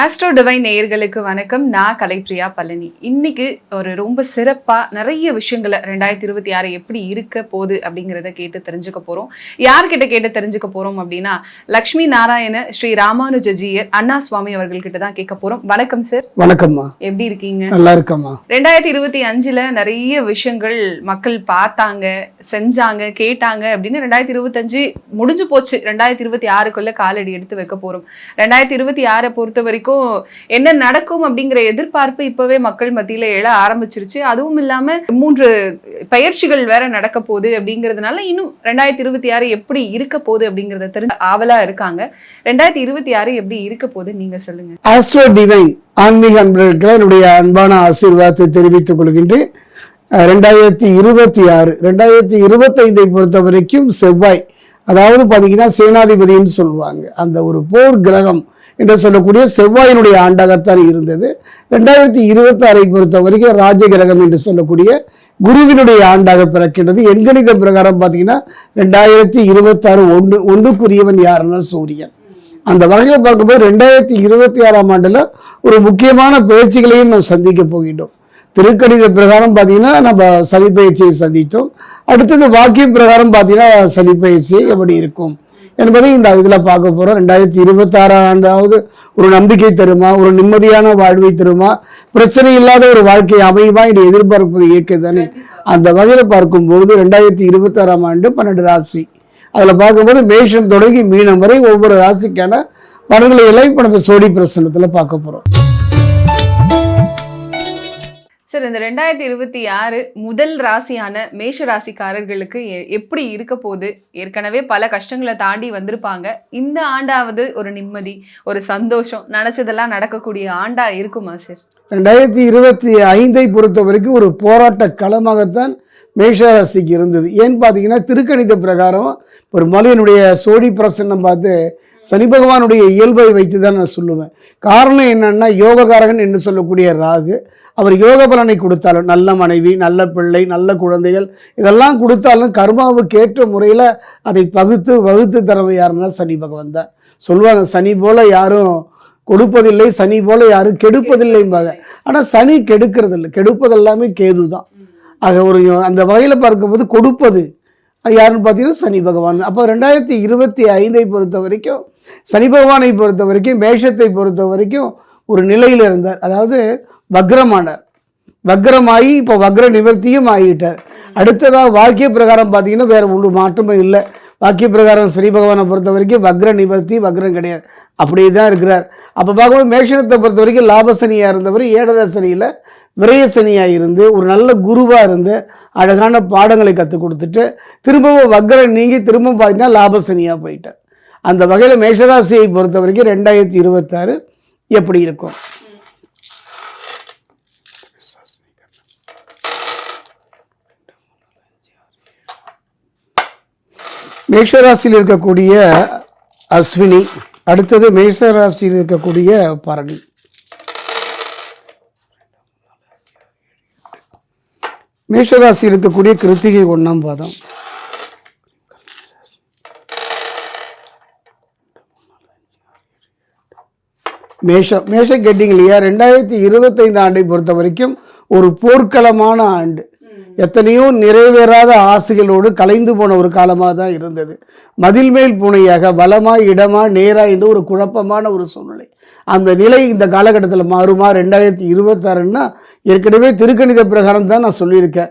Astro divine நேயர்களுக்கு வணக்கம். நான் கலைப்ரியா பழனி. இன்னைக்கு ஒரு ரொம்ப சிறப்பா நிறைய விஷயங்களை ரெண்டாயிரத்தி இருபத்தி ஆறு எப்படி இருக்க போகுது அப்படிங்கிறத கேட்டு தெரிஞ்சுக்க போறோம். யார்கிட்ட கேட்டு தெரிஞ்சுக்க போறோம் அப்படின்னா லக்ஷ்மி நாராயண ஸ்ரீ ராமானுஜஜியர் அண்ணா சுவாமி அவர்கள்கிட்ட தான் கேட்க போறோம். வணக்கம் சார் வணக்கம்மா. எப்படி இருக்கீங்க? நல்லா இருக்கம்மா. ரெண்டாயிரத்தி இருபத்தி அஞ்சுல நிறைய விஷயங்கள் மக்கள் பார்த்தாங்க செஞ்சாங்க கேட்டாங்க அப்படின்னு ரெண்டாயிரத்தி இருபத்தஞ்சு முடிஞ்சு போச்சு. ரெண்டாயிரத்தி இருபத்தி ஆறுக்குள்ள காலடி எடுத்து வைக்க போறோம். ரெண்டாயிரத்தி இருபத்தி ஆறை பொறுத்த வரைக்கும் என்ன நடக்கும் அப்படிங்கிற எதிர்பார்ப்பு இப்பவே மக்கள் மத்தியில எழ ஆரம்பிச்சிருச்சு. அதுவும் இல்லாம மூன்று பயிற்சிகள் வேற நடக்க போகுது அப்படிங்கிறதுனால இன்னும் ரெண்டாயிரத்தி இருபத்தி ஆறு எப்படி இருக்க போகுது அப்படிங்கறத தெரிஞ்சு ஆவலா இருக்காங்க. ரெண்டாயிரத்தி இருபத்தி ஆறு எப்படி இருக்க போகுது நீங்க சொல்லுங்க. ஆஸ்ட்ரோ டிவைன் ஆன்மீக அன்பர்களுக்கு என்னுடைய அன்பான ஆசீர்வாதத்தை தெரிவித்துக் கொள்கின்றேன். ரெண்டாயிரத்தி இருபத்தி ஆறு ரெண்டாயிரத்தி இருபத்தைந்தை பொறுத்த வரைக்கும் செவ்வாய் அதாவது பார்த்தீங்கன்னா சேனாதிபதின்னு சொல்லுவாங்க. அந்த ஒரு போர் கிரகம் என்று சொல்லக்கூடிய செவ்வாயினுடைய ஆண்டாகத்தான் இருந்தது. ரெண்டாயிரத்தி இருபத்தாறை பொறுத்த வரைக்கும் ராஜ கிரகம் என்று சொல்லக்கூடிய குருவினுடைய ஆண்டாக பிறக்கின்றது. எண்கணித பிரகாரம் பார்த்தீங்கன்னா ரெண்டாயிரத்தி இருபத்தாறு ஒன்று ஒன்றுக்குரியவன் யாருன்னா சூரியன். அந்த வகையில் பார்க்கும்போது ரெண்டாயிரத்தி இருபத்தி ஆறாம் ஆண்டில் ஒரு முக்கியமான பயிற்சிகளையும் நாம் சந்திக்க போகின்றோம். திருக்கணித பிரகாரம் பார்த்தீங்கன்னா நம்ம சனி பயிற்சியை சந்தித்தோம். அடுத்தது வாக்கிய பிரகாரம் பார்த்தீங்கன்னா சனி பயிற்சி எப்படி இருக்கும்? என்பதை இந்த இதில் பார்க்க போகிறோம் ரெண்டாயிரத்தி இருபத்தாறாம் ஆண்டாவது ஒரு நம்பிக்கை தருமா? ஒரு நிம்மதியான வாழ்வை தருமா? பிரச்சனை இல்லாத ஒரு வாழ்க்கை அமையுமா? என்று எதிர்பார்ப்பது இயற்கை தானே அந்த வகையில் பார்க்கும்பொழுது ரெண்டாயிரத்தி இருபத்தாறாம் ஆண்டு பன்னெண்டு ராசி. அதில் பார்க்கும்போது மேஷம் தொடங்கி மீனம் வரை ஒவ்வொரு ராசிக்கான பலன்களை எல்லாம் இப்போ நம்ம சோடி பிரசனத்தில் பார்க்க போகிறோம் சார் இந்த ரெண்டாயிரத்தி இருபத்தி ஆறு முதல் ராசியான மேஷ ராசிக்காரர்களுக்கு எ- எப்படி இருக்க போகுது? ஏற்கனவே பல கஷ்டங்களை தாண்டி வந்திருப்பாங்க. இந்த ஆண்டாவது ஒரு நிம்மதி ஒரு சந்தோஷம் நினைச்சதெல்லாம் நடக்கக்கூடிய ஆண்டா இருக்குமா சார் ரெண்டாயிரத்தி இருபத்தி ஐந்தை பொறுத்த வரைக்கும் ஒரு போராட்ட களமாகத்தான் மேஷராசிக்கு இருந்தது. ஏன்னு பார்த்தீங்கன்னா திருக்கணித பிரகாரம் ஒரு மலையனுடைய சோடி பிரசன்னம் பார்த்து சனி பகவானுடைய இயல்பை வைத்து தான் நான் சொல்லுவேன். காரணம் என்னன்னா யோககாரகன் என்று சொல்லக்கூடிய ராகு அவர் யோக பலனை கொடுத்தாலும் நல்ல மனைவி நல்ல பிள்ளை நல்ல குழந்தைகள் இதெல்லாம் கொடுத்தாலும் கர்மாவுக்கு ஏற்ற முறையில் அதை பகுத்து வகுத்து தரவை யாருன்னா சனி பகவான் தான். சொல்லுவாங்க சனி போல யாரும் கொடுப்பதில்லை சனி போல யாரும் கெடுப்பதில்லைம்பாங்க ஆனால் சனி கெடுக்கிறது இல்லை கெடுப்பது எல்லாமே கேது தான். ஆக ஒரு அந்த வகையில் பார்க்கும்போது கொடுப்பது யாருன்னு பார்த்தீங்கன்னா சனி பகவான். அப்போ ரெண்டாயிரத்தி இருபத்தி ஐந்தை பொறுத்த வரைக்கும் சனி பகவானை பொறுத்த வரைக்கும் மேஷத்தை பொறுத்த வரைக்கும் ஒரு நிலையில் இருந்தார். அதாவது வக்ரமானார். வக்ரமாகி இப்போ வக்ர நிவர்த்தியும் ஆகிட்டார் அடுத்ததாக வாக்கிய பிரகாரம் பார்த்தீங்கன்னா வேறு ஒன்று மாற்றமும் இல்லை. வாக்கிய பிரகாரம் ஸ்ரீ பகவானை பொறுத்த வரைக்கும் வக்ர நிவர்த்தி வக்ரம் கிடையாது. அப்படியே தான் இருக்கிறார். அப்போ பார்க்கும்போது மேஷனத்தை பொறுத்த வரைக்கும் லாபசனியாக இருந்தவர் ஏழரை சனியில் விரயசனியாக இருந்து ஒரு நல்ல குருவாக இருந்து அழகான பாடங்களை கற்றுக் கொடுத்துட்டு திரும்பவும் வக்ரம் நீங்கி திரும்பவும் பார்த்தீங்கன்னா லாபசனியாக போயிட்டார். அந்த வகையில் மேஷராசியை பொறுத்த வரைக்கும் ரெண்டாயிரத்தி இருபத்தாறு எப்படி இருக்கும்? மேஷராசியில் இருக்கக்கூடிய அஸ்வினி அடுத்தது மேஷராசியில் இருக்கக்கூடிய பரணி. மேஷராசியில் இருக்கக்கூடிய கிருத்திகை ஒன்றாம் பாதம். மேஷம் மேஷம் கேட்டிங்க இல்லையா ரெண்டாயிரத்தி இருபத்தைந்து ஆண்டை பொறுத்த வரைக்கும் ஒரு போர்க்களமான ஆண்டு. எத்தனையோ நிறைவேறாத ஆசைகளோடு கலைந்து போன ஒரு காலமாக தான் இருந்தது. மதில் மேல் பூனையாக பலமா இடமா நேரா என்று ஒரு குழப்பமான ஒரு சூழ்நிலை. அந்த நிலை இந்த காலகட்டத்தில் மாறுமா? ரெண்டாயிரத்தி இருபத்தாறுன்னா ஏற்கனவே திருக்கணித பிரகாரம் தான் நான் சொல்லியிருக்கேன்.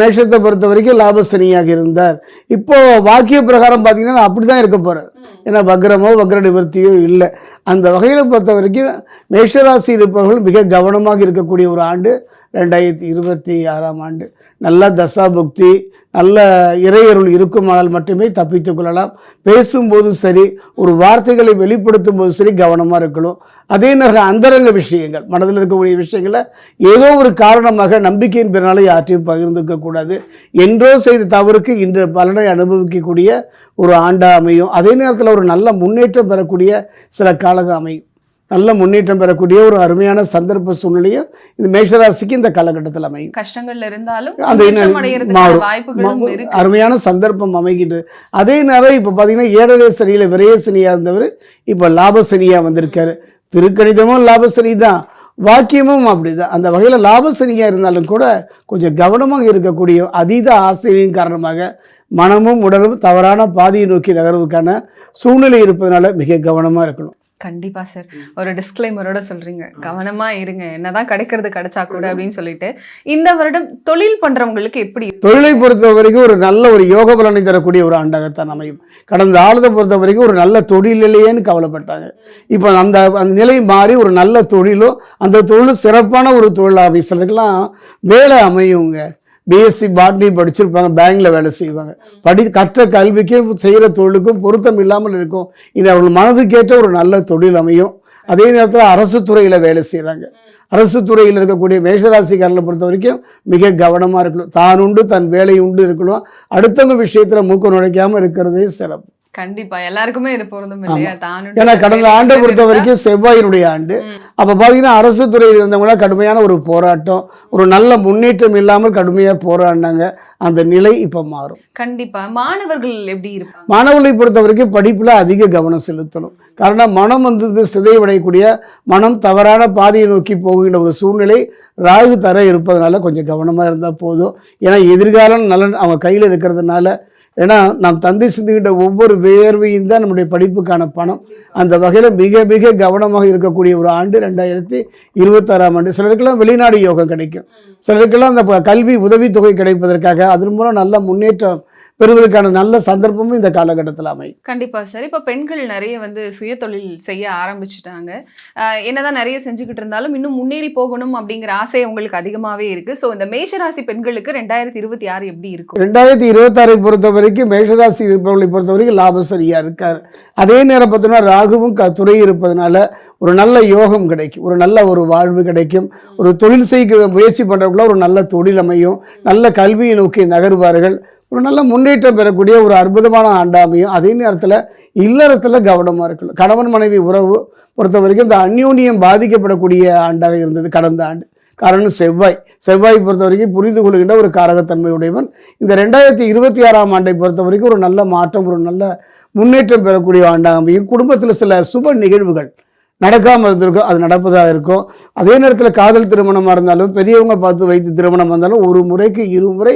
மேஷத்தை பொறுத்த வரைக்கும் லாபசனியாக இருந்தார். இப்போது வாக்கிய பிரகாரம் பார்த்தீங்கன்னா அப்படி தான் இருக்க போகிறார் ஏன்னா வக்ரமோ வக்ர நிவர்த்தியோ இல்லை. அந்த வகையில் பொறுத்த வரைக்கும் மேஷராசி இருப்பவர்கள் மிக கவனமாக இருக்கக்கூடிய ஒரு ஆண்டு ரெண்டாயிரத்தி இருபத்தி ஆறாம் ஆண்டு. நல்ல தசாபுக்தி நல்ல இறையருள் இருக்குமானால் மட்டுமே தப்பித்து கொள்ளலாம். பேசும்போதும் சரி ஒரு வார்த்தைகளை வெளிப்படுத்தும் போதும் சரி கவனமாக இருக்கணும். அதே நேரம் அந்தரங்க விஷயங்கள் மனதில் இருக்கக்கூடிய விஷயங்களை ஏதோ ஒரு காரணமாக நம்பிக்கையின் பிறனால யார்ட்டையும் பகிர்ந்துக்க கூடாது. என்றோ செய்த தவறுக்கு இன்று பலனை அனுபவிக்கக்கூடிய ஒரு ஆண்டா அமையும். அதே நேரத்தில் ஒரு நல்ல முன்னேற்றம் பெறக்கூடிய சில காலங்கள் அமையும். நல்ல முன்னேற்றம் பெறக்கூடிய ஒரு அருமையான சந்தர்ப்ப சூழ்நிலையும் இந்த மேஷராசிக்கு இந்த காலகட்டத்தில் அமையும். கஷ்டங்கள்ல இருந்தாலும் அந்த அருமையான சந்தர்ப்பம் அமைகின்றது. அதே நேரம் இப்போ பார்த்தீங்கன்னா ஏழரை சனியில் விரைய சனியாக இருந்தவர் இப்போ லாப சனியாக வந்திருக்காரு. திருக்கணிதமும் லாபசனி தான். வாக்கியமும் அப்படிதான். அந்த வகையில் லாபசனியாக இருந்தாலும் கூட கொஞ்சம் கவனமாக இருக்கக்கூடிய அதீத ஆசையின் காரணமாக மனமும் உடலும் தவறான பாதையை நோக்கி நகர்வதற்கான சூழ்நிலை இருப்பதனால மிக கவனமாக இருக்கணும். கண்டிப்பா சார். ஒரு டிஸ்க்ளைமரோட சொல்றீங்க. கவனமா இருங்க. என்னதான் கிடைக்கிறது கிடைச்சா கூட அப்படின்னு சொல்லிட்டு. இந்த வருடம் தொழில் பண்றவங்களுக்கு எப்படி தொழிலை பொறுத்த வரைக்கும் ஒரு நல்ல ஒரு யோக பலனை தரக்கூடிய ஒரு ஆண்டாகத்தான் அமையும். கடந்த ஆளுதை பொறுத்த வரைக்கும் ஒரு நல்ல தொழில் இல்லையேன்னு கவலைப்பட்டாங்க. இப்போ அந்த அந்த நிலை மாறி ஒரு நல்ல தொழிலும் அந்த தொழிலும் சிறப்பான ஒரு தொழில் அமையும் சிலருக்கெல்லாம் வேலை அமையுங்க. பிஎஸ்சி பாட்னி படிச்சிருப்பாங்க பேங்க்ல வேலை செய்வாங்க. படி கற்ற கல்விக்கும் செய்கிற தொழிலுக்கும் பொருத்தம் இல்லாமல் இருக்கும். இது அவர்கள் மனதுக்கேற்ற ஒரு நல்ல தொழில் அமையும். அதே நேரத்தில் அரசு துறையில் வேலை செய்கிறாங்க அரசு துறையில் இருக்கக்கூடிய மேஷராசிக்காரர்களை பொறுத்த வரைக்கும் மிக கவனமாக இருக்கணும். தான் உண்டு தன் வேலை உண்டு இருக்கணும். அடுத்தவங்க விஷயத்தில் மூக்க நுழைக்காமல் இருக்கிறதே சிறப்பு. கண்டிப்பா. எல்லாருக்குமே இது பொருந்தும் ஏன்னா கடந்த ஆண்டை பொறுத்த வரைக்கும் செவ்வாயினுடைய ஆண்டு. அப்போ பார்த்தீங்கன்னா அரசு துறையில் இருந்தவங்கள கடுமையான ஒரு போராட்டம் ஒரு நல்ல முன்னேற்றம் இல்லாமல் கடுமையாக போராடினாங்க. அந்த நிலை இப்போ மாறும். கண்டிப்பா. மாணவர்கள் எப்படி இருப்பாங்க? மாணவர்களை பொறுத்த வரைக்கும் படிப்பில் அதிக கவனம் செலுத்தணும். காரணம் மனம் வந்து சிதைவடையக்கூடிய மனம் தவறான பாதையை நோக்கி போகின்ற ஒரு சூழ்நிலை ராகு தர இருப்பதனால கொஞ்சம் கவனமாக இருந்தால் போதும். ஏன்னா எதிர்காலம் நலன் அவங்க கையில் இருக்கிறதுனால ஏன்னா நாம் தந்தை சிந்துகின்ற ஒவ்வொரு வேர்வையும் தான் நம்முடைய படிப்புக்கான பணம். அந்த வகையில் மிக மிக கவனமாக இருக்கக்கூடிய ஒரு ஆண்டு ரெண்டாயிரத்தி இருபத்தாறாம் ஆண்டு. சிலருக்கெல்லாம் வெளிநாடு யோகம் கிடைக்கும். சிலருக்கெல்லாம் அந்த ப- கல்வி உதவித்தொகை கிடைப்பதற்காக அதன் மூலம் நல்ல முன்னேற்றம் பெறுவதற்கான நல்ல சந்தர்ப்பமும் இந்த காலகட்டத்தில் அமையும். கண்டிப்பா சார். இப்ப பெண்கள் நிறைய வந்து சுய தொழில் செய்ய ஆரம்பிச்சுட்டாங்க. என்னதான் நிறைய செஞ்சுக்கிட்டு இருந்தாலும் இன்னும் முன்னேறி போகணும் அப்படிங்கிற ஆசை உங்களுக்கு அதிகமாவே இருக்கு. சோ இந்த மேஷராசி பெண்களுக்கு ரெண்டாயிரத்தி இருபத்தி ஆறு எப்படி இருக்கும்? ரெண்டாயிரத்தி இருபத்தாறை பொறுத்த வரைக்கும் மேஷராசி இருப்பவர்களை பொறுத்த வரைக்கும் லாபசரியாக இருக்கார். அதே நேரம் பார்த்தோம்னா ராகுவும் க துறை இருப்பதனால ஒரு நல்ல யோகம் கிடைக்கும். ஒரு நல்ல ஒரு வாழ்வு கிடைக்கும். ஒரு தொழில் செய்ய முயற்சி பண்ணுறவங்கள ஒரு நல்ல தொழில் அமையும். நல்ல கல்வியை நோக்கி நகருவார்கள். ஒரு நல்ல முன்னேற்றம் பெறக்கூடிய ஒரு அற்புதமான ஆண்டாமையும் அதே நேரத்தில் இல்லறத்தில் கவனமாக இருக்கணும். கணவன் மனைவி உறவு பொறுத்த வரைக்கும் இந்த அந்யோன்யம் பாதிக்கப்படக்கூடிய ஆண்டாக இருந்தது கடந்த ஆண்டு. காரணம் செவ்வாய். செவ்வாய் பொறுத்த வரைக்கும் புரிந்து கொள்கின்ற ஒரு காரகத்தன்மையுடையவன் இந்த ரெண்டாயிரத்தி இருபத்தி ஆறாம் ஆண்டை பொறுத்த வரைக்கும் ஒரு நல்ல மாற்றம் ஒரு நல்ல முன்னேற்றம் பெறக்கூடிய ஆண்டாக அமையும். குடும்பத்தில் சில சுப நிகழ்வுகள் நடக்காமல் இருந்திருக்கும் அது நடப்பதாக இருக்கும். அதே நேரத்தில் காதல் திருமணமாக இருந்தாலும் பெரியவங்க பார்த்து வைத்து திருமணம் வந்தாலும் ஒரு முறைக்கு இருமுறை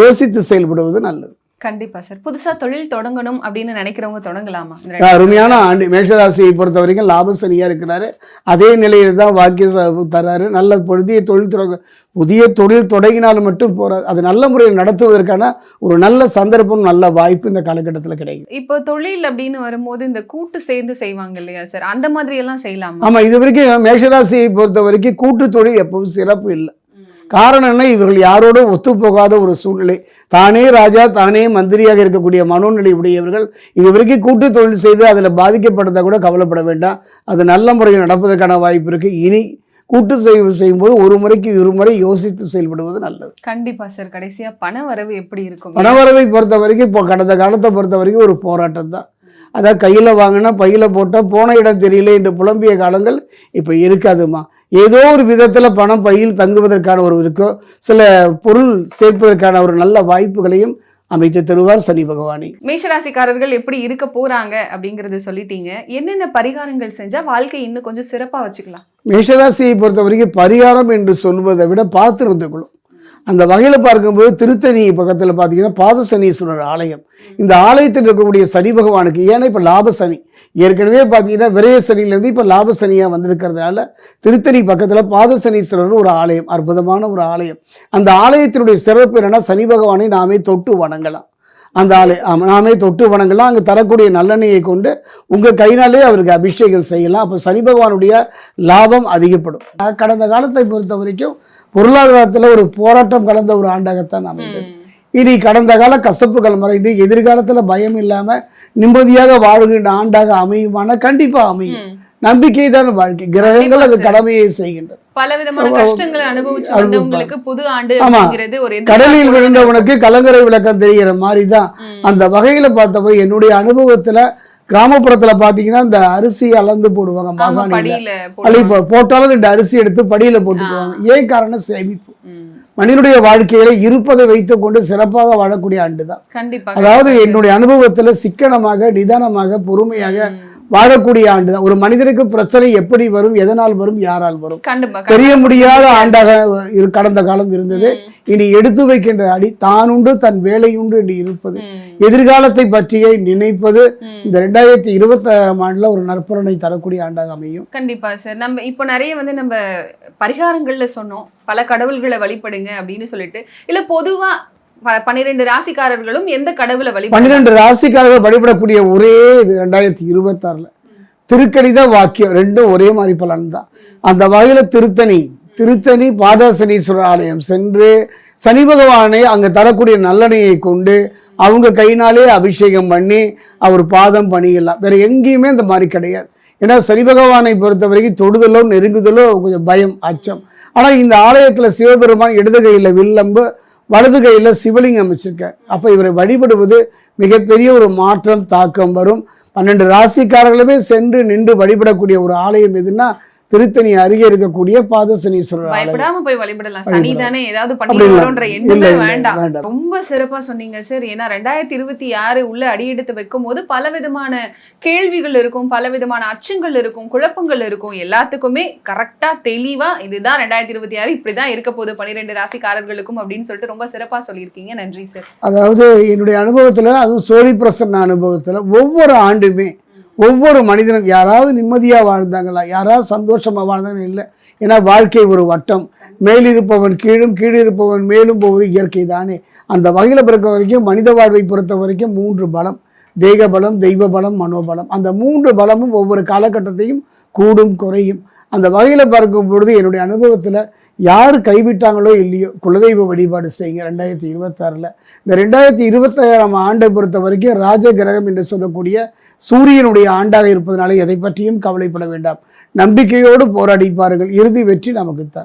யோசித்து செயல்படுவது நல்லது. கண்டிப்பா சார் புதுசா தொழில் தொடங்கணும் அப்படின்னு நினைக்கிறவங்க தொடங்கலாமா? அருமையான ஆண்டு மேஷராசியை பொறுத்த வரைக்கும் லாபசனியாக இருக்கிறாரு. அதே நிலையில் தான் வாக்கியம் தராரு. நல்ல புதிய தொழில் தொடங்க புதிய தொழில் தொடங்கினாலும் மட்டும் போகிறார் அது நல்ல முறையில் நடத்துவதற்கான ஒரு நல்ல சந்தர்ப்பம் நல்ல வாய்ப்பு இந்த காலகட்டத்தில் கிடைக்கும். இப்போ தொழில் அப்படின்னு வரும்போது இந்த கூட்டு சேர்ந்து செய்வாங்க இல்லையா சார் அந்த மாதிரி எல்லாம் செய்யலாமா? ஆமாம் இது வரைக்கும் மேஷராசியை பொறுத்த வரைக்கும் கூட்டு தொழில் எப்பவும் சிறப்பு இல்லை. காரணம் என்ன? இவர்கள் யாரோடும் ஒத்துப்போகாத ஒரு சூழ்நிலை. தானே ராஜா தானே மந்திரியாக இருக்கக்கூடிய மனோநிலை உடையவர்கள் இது வரைக்கும் கூட்டு தொழில் செய்து அதில் பாதிக்கப்பட்டதா கூட கவலைப்பட வேண்டாம். அது நல்ல முறையில் நடப்பதற்கான வாய்ப்பு இருக்கு. இனி கூட்டு செய்வு செய்யும்போது ஒரு முறைக்கு இருமுறை யோசித்து செயல்படுவது நல்லது. கண்டிப்பா சார். கடைசியா பண வரவு எப்படி இருக்கும்? பணவரவை பொறுத்த வரைக்கும் இப்போ கடந்த காலத்தை பொறுத்த வரைக்கும் ஒரு போராட்டம் தான். அதான் கையில் வாங்கினா பையில் போட்டால் போன இடம் தெரியல என்று புலம்பிய காலங்கள் இப்போ இருக்காதுமா? ஏதோ ஒரு விதத்தில் பணம் பையில் தங்குவதற்கான ஒரு இருக்கோ சில பொருள் சேர்ப்பதற்கான ஒரு நல்ல வாய்ப்புகளையும் அமைத்து தருவார் சனி பகவானி. மேஷராசிக்காரர்கள் எப்படி இருக்க போறாங்க அப்படிங்கறது சொல்லிட்டீங்க. என்னென்ன பரிகாரங்கள் செஞ்சா வாழ்க்கை இன்னும் கொஞ்சம் சிறப்பா வச்சுக்கலாம்? மேஷராசியை பொறுத்த வரைக்கும் பரிகாரம் என்று சொல்வதை விட பார்த்து இருந்துக்கணும் அந்த வகையில் பார்க்கும்போது திருத்தணி பக்கத்தில் பார்த்தீங்கன்னா பாதசனீஸ்வரர் ஆலயம். இந்த ஆலயத்தில் இருக்கக்கூடிய சனி பகவானுக்கு ஏன்னா இப்போ லாப சனி. ஏற்கனவே பார்த்தீங்கன்னா விரைய சனியிலேருந்து இப்போ லாப சனியாக வந்திருக்கிறதுனால திருத்தணி பக்கத்தில் பாதசனீஸ்வரர் ஒரு ஆலயம் அற்புதமான ஒரு ஆலயம். அந்த ஆலயத்தினுடைய சிறப்பு என்னன்னா சனி பகவானை நாமே தொட்டு வணங்கலாம். அந்த ஆலை நாமே தொட்டு வணங்கலாம். அங்கே தரக்கூடிய நல்லெண்ணெயை கொண்டு உங்கள் கைனாலே அவருக்கு அபிஷேகம் செய்யலாம். அப்போ சனி பகவானுடைய லாபம் அதிகப்படும். கடந்த காலத்தை பொறுத்த வரைக்கும் பொருளாதாரத்தில் ஒரு போராட்டம் கலந்த ஒரு ஆண்டாகத்தான் அமைந்தது இனி கடந்த கால கசப்புகள் மறைந்து எதிர்காலத்தில் பயம் இல்லாமல் நிம்மதியாக வாழுகின்ற ஆண்டாக அமையுமானா கண்டிப்பாக அமையும். நம்பிக்கை தான் வாழ்க்கை. கிரகங்கள் அது கடமையை செய்கின்றது. கடலில் விழுந்தவனுக்கு கலங்கரை விளக்கம் தெரிகிற மாதிரி தான். அந்த வகையில் பார்த்தப்போ என்னுடைய அனுபவத்தில் கிராமப்புறத்தில் பார்த்தீங்கன்னா இந்த அரிசி அளந்து போடுவாங்க மாகாணியில் படியில அள்ளி போடுவாங்க. போ- போட்டாலும் ரெண்டு அரிசி எடுத்து படியில் போட்டுக்குவாங்க ஏன் காரணம் சேமிப்பு. மனிதனுடைய வாழ்க்கையில இருப்பதை வைத்துக் கொண்டு சிறப்பாக வாழக்கூடிய ஆண்டு தான் கண்டிப்பா அதாவது என்னுடைய அனுபவத்தில் சிக்கனமாக நிதானமாக பொறுமையாக. வாழக்கூடிய ஆண்டு தான் ஒரு மனிதனுக்கு பிரச்சனை எப்படி வரும் எதனால் வரும் யாரால் வரும்? தெரிய முடியாத ஆண்டாக கடந்த காலம் இருந்தது. இனி எடுத்து வைக்கின்ற அடி தான் உண்டு தன் வேலை உண்டு என்று இருப்பது. எதிர்காலத்தை பற்றியே நினைப்பது. இந்த ரெண்டாயிரத்தி இருபத்தாறாம் ஆண்டுல ஒரு நற்பலனை தரக்கூடிய ஆண்டாக அமையும். கண்டிப்பா சார். நம்ம இப்போ நிறைய வந்து நம்ம பரிகாரங்கள்ல சொன்னோம். பல கடவுள்களை வழிபடுங்க அப்படின்னு சொல்லிட்டு. இல்ல பொதுவா பன்னிரெண்டு ராசிக்காரர்களும் எந்த கடவுளை வழி பன்னிரெண்டு ராசிக்காரர்கள் வழிபடக்கூடிய ஒரே இது ரெண்டாயிரத்தி இருபத்தாறுல. திருக்கணித வாக்கியம் ரெண்டும் ஒரே மாதிரி பலன் தான் அந்த வகையில் திருத்தணி திருத்தணி பாதசனீஸ்வரர் ஆலயம் சென்று சனி பகவானை அங்கே தரக்கூடிய நல்லெண்ணெயை கொண்டு அவங்க கையினாலே அபிஷேகம் பண்ணி அவர் பாதம் பணியலாம். வேற எங்கேயுமே அந்த மாதிரி கிடையாது. ஏன்னா சனி பகவானை பொறுத்த வரைக்கும் தொடுதலோ நெருங்குதலோ கொஞ்சம் பயம் அச்சம். ஆனால் இந்த ஆலயத்தில் சிவபெருமான் இடது கையில் வில்லம்பு வலது கையில் சிவலிங்கம் வச்சிருக்கார் அப்போ இவரை வழிபடுவது மிகப்பெரிய ஒரு மாற்றம் தாக்கம் வரும். பன்னெண்டு ராசிக்காரர்களுமே சென்று நின்று வழிபடக்கூடிய ஒரு ஆலயம் எதுன்னா திருத்தணி அருகே இருக்கக்கூடிய பாதசனீஸ்வரர் பயப்படாம போய் வழிபடலாம். சனி தானே ஏதாவது அப்படி பண்ணி இல்ல. வரோன்ற இல்ல, எண்ணமே வேண்டாம். ரொம்ப சிறப்பா சொன்னீங்க சார் ஏன்னா ரெண்டாயிரத்தி இருபத்தி ஆறு உள்ள அடியெடுத்து வைக்கும் போது பல விதமான கேள்விகள் இருக்கும் பல விதமான அச்சங்கள் இருக்கும் குழப்பங்கள் இருக்கும். எல்லாத்துக்குமே கரெக்டா தெளிவா இதுதான் ரெண்டாயிரத்தி இருபத்தி ஆறு இப்படிதான் இருக்க போகுது பன்னிரெண்டு ராசிக்காரர்களுக்கும் அப்படின்னு சொல்லிட்டு ரொம்ப சிறப்பா சொல்லியிருக்கீங்க. நன்றி சார் அதாவது என்னுடைய அனுபவத்தில் அதுவும் சோழி பிரசன்ன அனுபவத்தில் ஒவ்வொரு ஆண்டுமே ஒவ்வொரு மனிதனும் யாராவது நிம்மதியாக வாழ்ந்தாங்களா? யாராவது சந்தோஷமாக வாழ்ந்தாங்க இல்லை. ஏன்னா வாழ்க்கை ஒரு வட்டம். மேலிருப்பவன் கீழும் கீழிருப்பவன் மேலும் போவது இயற்கை தானே. அந்த வகையில் பிறக்க வரைக்கும் மனித வாழ்வை பொறுத்த வரைக்கும் மூன்று பலம். தெய்வ பலம் தெய்வ பலம் மனோபலம். அந்த மூன்று பலமும் ஒவ்வொரு காலகட்டத்தையும் கூடும் குறையும். அந்த வகையில் பார்க்கும் பொழுது என்னுடைய அனுபவத்தில் யார் கைவிட்டாங்களோ இல்லையோ குலதெய்வ வழிபாடு செய்யுங்க. ரெண்டாயிரத்தி இருபத்தாறில். இந்த ரெண்டாயிரத்தி இருபத்தாறாம் ஆண்டை பொறுத்த வரைக்கும் ராஜ கிரகம் என்று சொல்லக்கூடிய சூரியனுடைய ஆண்டாக இருப்பதனால எதை பற்றியும் கவலைப்பட வேண்டாம். நம்பிக்கையோடு போராடி பாருங்கள் இறுதி வெற்றி நமக்குத்தான்